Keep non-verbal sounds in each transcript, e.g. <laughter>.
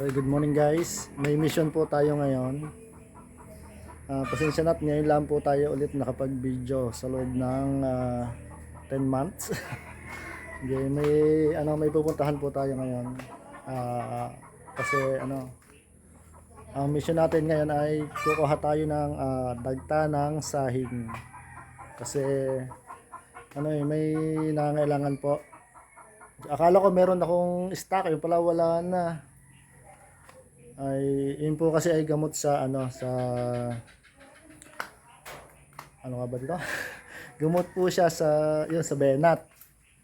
Okay, good morning guys. May mission po tayo ngayon. Ah, pasensya na at ngayon lang po tayo ulit nakapag-video sa loob ng ah, 10 months. <laughs> okay, may ano may pupuntahan po tayo ngayon. Ah, kasi ano ang mission natin ngayon ay kukuha tayo ng ah, dagta ng sahing. Kasi ano eh may nangangailangan po. Akala ko meron akong stock, yung pala wala na ay yun po kasi ay gamot sa ano sa ano nga ba dito? <laughs> gamot po siya sa yun sa Benat.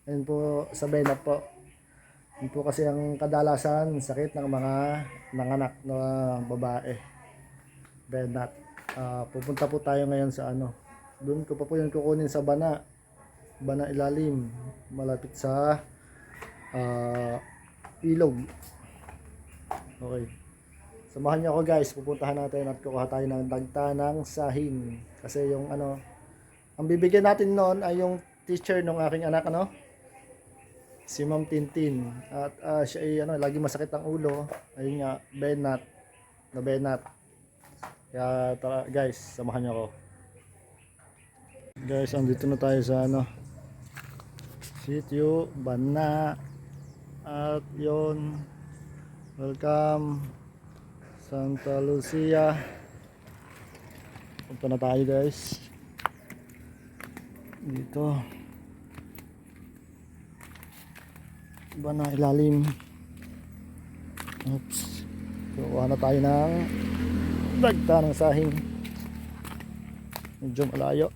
Yun po sa Benat po. Yun po kasi ang kadalasan sakit ng mga nanganak na babae. Benat. Ah, pupunta po tayo ngayon sa ano. Doon ko pa po yun kukunin sa Bana. Bana ilalim. Malapit sa ah, ilog. Okay. Samahan niyo ako guys, pupuntahan natin at kukuha tayo ng dagta ng sahing. Kasi yung ano, ang bibigyan natin noon ay yung teacher ng aking anak ano, si Ma'am Tintin. At ah, siya ay ano, lagi masakit ang ulo. Ayun nga, Benat, na Benat. Kaya tara guys, samahan niyo ako. Guys, andito na tayo sa ano, sitio, Bana. At yon welcome Santa Lucia. Punta na tayo guys. Dito. Iba na ilalim. Oops. Kukuha na tayo ng dagta ng sahing. Medyo malayo.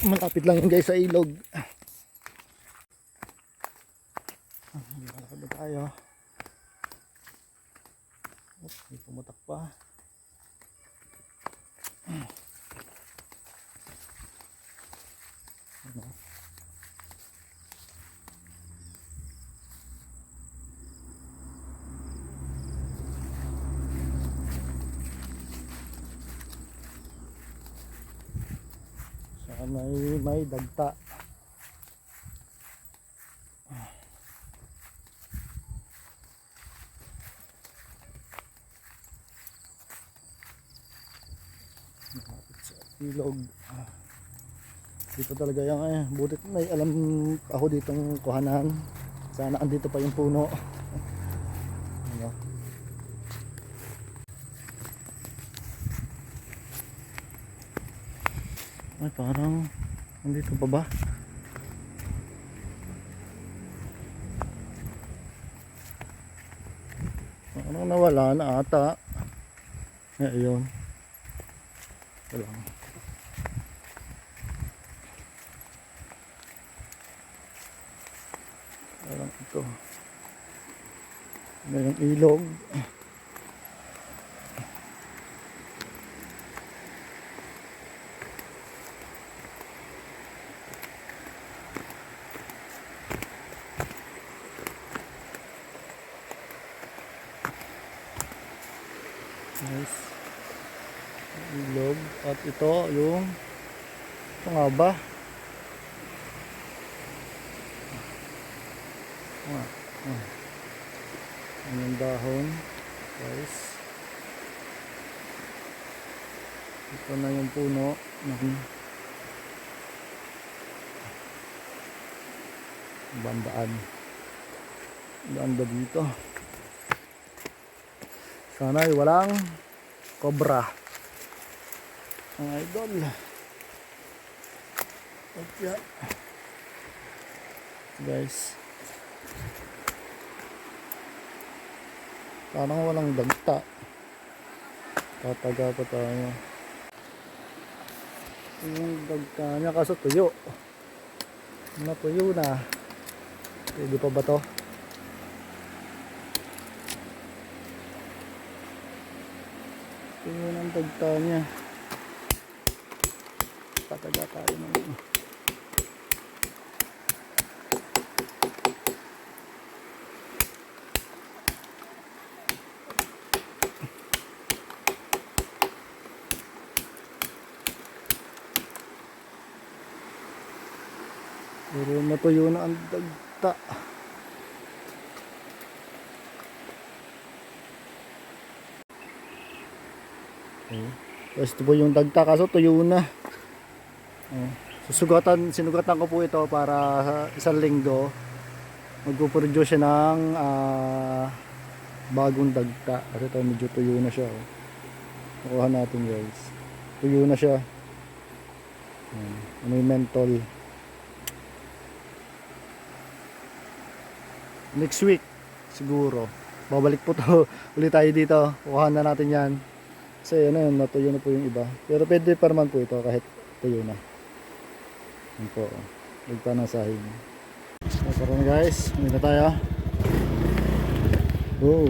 Malapit lang yun guys sa ilog. Ah, Malapit na tayo. Oops, may pumutak pa. Ano? Saka may, may dagta. Malapit sa ilog. Dito talaga yung eh, butit may alam ako ditong kuhanan. Sana andito pa yung puno. Ano? Ay parang andito pa ba? Parang nawala na ata. Eh, ayun. Ito lang. Parang ito. Mayroong ilog. Nice. Ilog. At ito yung ito nga ba? Ah, ah. Dahon? Guys. Ito na yung puno. ng Bandaan. Banda dito. Sana ay walang cobra. Ang idol. At yan. Guys. Parang walang dagta. Tataga pa tayo. Yung dagta niya kaso tuyo. Natuyo na. Pwede pa ba to? Tingnan ang dagta niya. Tataga tayo ng... Pero natuyo na ang dagta. Oh. Tapos ito po yung dagta kaso tuyo na. Oh. Susugatan, sinugatan ko po ito para sa isang linggo magpo-produce siya ng ah, bagong dagta. Kasi ito medyo tuyo na siya. Oh. Nakuha natin guys. Tuyo na siya. Hmm. Ano yung mentol. Next week siguro. Babalik po to <laughs> ulit tayo dito. Kuha na natin yan. Kasi ano yun, natuyo na po yung iba. Pero pwede pa naman po ito kahit tuyo na. Yan po. Ligta ng sahig. So, tara na guys. Hindi tayo. Go.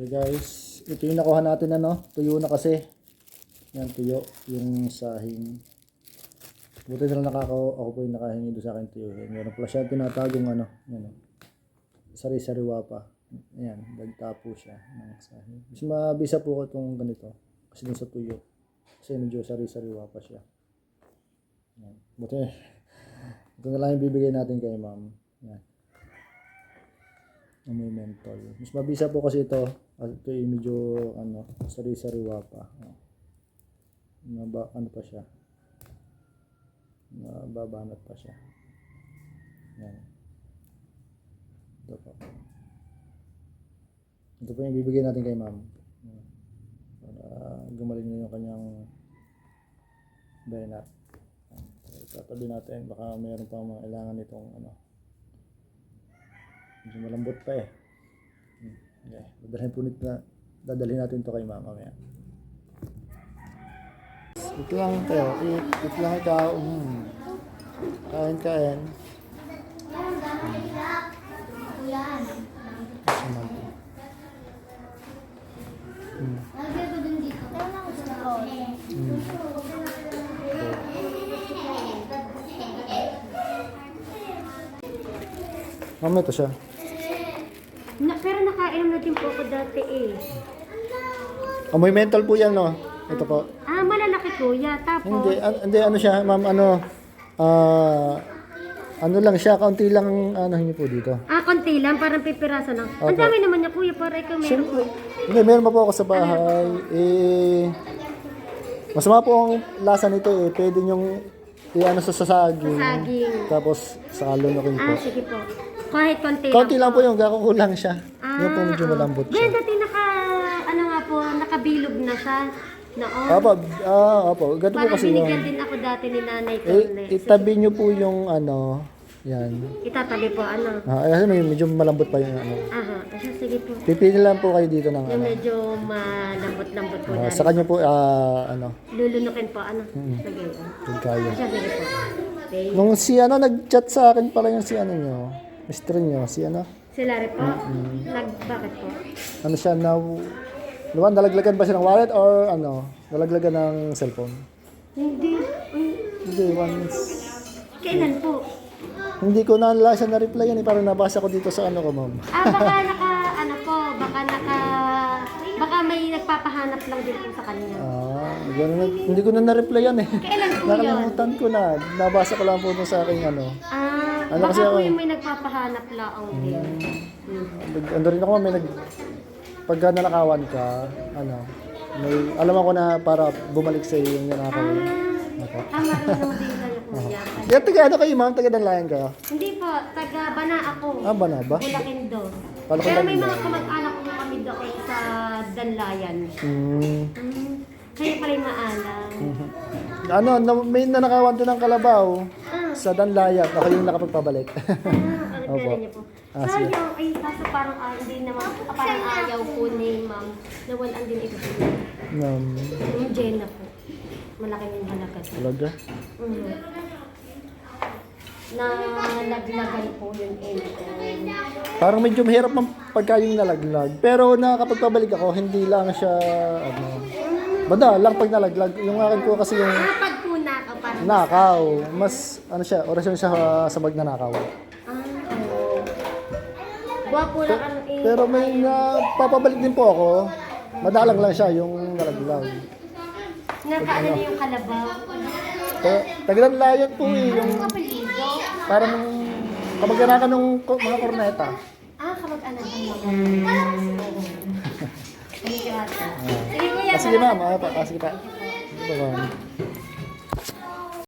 Okay guys, ito yung nakuha natin ano, tuyo na kasi. Yan, tuyo, yung sahing. Buti na lang nakaka ako po yung nakahingi doon sa akin tuyo. Meron pala siya tinatagong ano, yan o. Sari-sariwa pa. Ayan, dagta po siya ng sahig. Mas mabisa po ko itong ganito. Kasi dun sa tuyo. Kasi medyo sari-sariwa pa siya. Ayan. Buti, <laughs> ito na lang yung bibigay natin kay ma'am. Ayan. Amoy mentol. Mas mabisa po kasi ito. At ito yung medyo, ano, sari-sariwa pa. Naba, ano pa siya. Nababanat pa siya. Ayan. Ito po. Ito po yung bibigay natin kay ma'am. Para gumaling na yung kanyang benat. Ayan. So, Itatabi natin. Baka mayroon pa mga kailangan nitong ano. Medyo malambot pa eh. Hmm. Okay. Dadalhin po nito na dadalhin natin to kay ma'am mamaya. Ito lang tayo. Ito lang ikaw. Mm. Kain, kain. Dun dito. Ma'am, ito siya. Na, pero nakainom na din po ako dati eh. Amoy mental po yan, no? Ito po. Ah, malalaki kuya. Tapos, Hindi, an- hindi ano siya, ma'am, ano, ah, ano lang siya, kaunti lang ang ano niyo po dito. ah, konti lang. Parang pipiraso lang. Ang Opo. dami naman niya kuya. Para ikaw meron. Siyempre, hindi, meron pa po ako sa bahay. Eh, masama po ang lasa nito eh. Pwede niyong i-ano sa sasaging. Saging. Tapos sa lunukin po. Ah, sige po. Kahit konti Kaunti lang po yung kakukulang siya. Ah, yung po medyo oo. malambot Ganyan siya. dati naka, ano nga po, nakabilog na siya. Noon. Opo, ah, opo. Ganito po Parang kasi yung... binigyan din ako dati ni nanay ko. Eh, itabi niyo po yung ano, yan. Itatabi po, ano. Ah, kasi may medyo malambot pa yung ano. Aha, kasi sige po. Pipili lang po kayo dito ng Yung ano. medyo malambot-lambot po Ah, na. sa kanya po, ah, ano, Lulunukin po, ano. Sige. ah. kung kaya. Siya, sige po. Okay. Nung si ano, nag-chat sa akin pala yung si ano nyo, mister nyo, si ano, Sila rin po? Nag, bakit po? ano siya, na, Luwan, nalaglagan ba siya ng wallet or ano, nalaglagan ng cellphone? Hindi. Hindi, once, Kailan po? hindi ko na siya na-reply yan eh, parang nabasa ko dito sa ano ko, ma'am. Ah, baka <laughs> naka, ano po, baka naka, baka may nagpapahanap lang din po sa kanya. Ah, ganun na, hindi ko na na-reply yan eh. Kailan po yun? Nakalimutan ko na, nabasa ko lang po dun sa aking ano. Ah, Ano baka kasi ako eh. yung may nagpapahanap lang din. Hmm. Nag- Ano rin ako, may nag... Pagka nanakawan ka, ano, may, alam ako na para bumalik sa iyo yung nanakawan. Ako. Ah, marunong din kayo <laughs> kuya. Kaya taga ano kayo, ma'am? Taga Danlayan kayo? Hindi po, taga Bana ako. Ah, ba na ba? Bulakindo. Ko Pero may mga kamag-anak ko kami doon sa Danlayan. Hmm. Hmm. Kayo pala yung maalam. Ano, na, may nanakawan doon ng kalabaw Ah, sa Danlayan. Ako yung nakapagpabalik. ah, ano <laughs> Opo. niyo po? Ah, sige. Sayang, ay, kaso parang ah, hindi naman, ah, parang ayaw po ni ma'am. Nawalan din ito. um, Yung Jenna po. Malaki yung halaga. talaga. Mm. Na laglagan po yun eh. Parang medyo mahirap man pagka yung nalaglag. Pero nakakapagpabalik ako, hindi lang siya, ano, banda lang pag nalaglag. Yung akin po kasi yung Ah, pag po nakaw, parang nakaw. Mas, ano siya, orasyon siya uh, sa magnanakaw. Ah, oo. Gwapo lang ano eh. Pero may napapabalik din po ako. Madalang lang siya yung nalaglag. Nakaano niyo yung kalabaw. Pero taglan layan po eh, yung kapalido. parang kamag-anakan ng ko- mga korneta. Ah, kamag-anak ng mga. <laughs> Thank you, ate. Sige, kuya. Ah, sige ma'am, ah, pa, ah, sige pa. Pa ma'am.